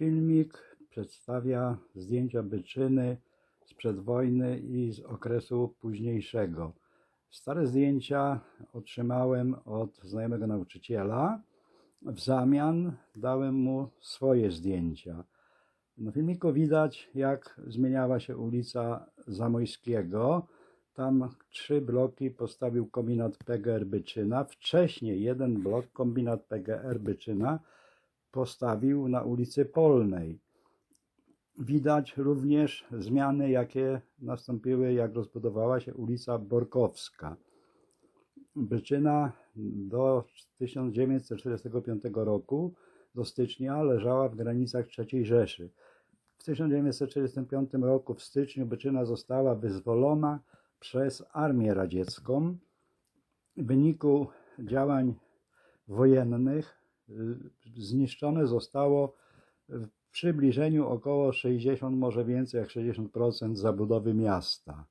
Filmik przedstawia zdjęcia byczyny sprzed wojny i z okresu późniejszego. Stare zdjęcia otrzymałem od znajomego nauczyciela. W zamian dałem mu swoje zdjęcia. Na filmiku widać, jak zmieniała się ulica Zamojskiego. Tam trzy bloki postawił kombinat PGR Byczyna. Wcześniej jeden blok, kombinat PGR Byczyna, postawił na ulicy Polnej. Widać również zmiany, jakie nastąpiły, jak rozbudowała się ulica Borkowska. Byczyna do 1945 roku, do stycznia, leżała w granicach III Rzeszy. W 1945 roku, w styczniu, Byczyna została wyzwolona przez Armię Radziecką. W wyniku działań wojennych zniszczone zostało w przybliżeniu około 60, może więcej jak 60% zabudowy miasta.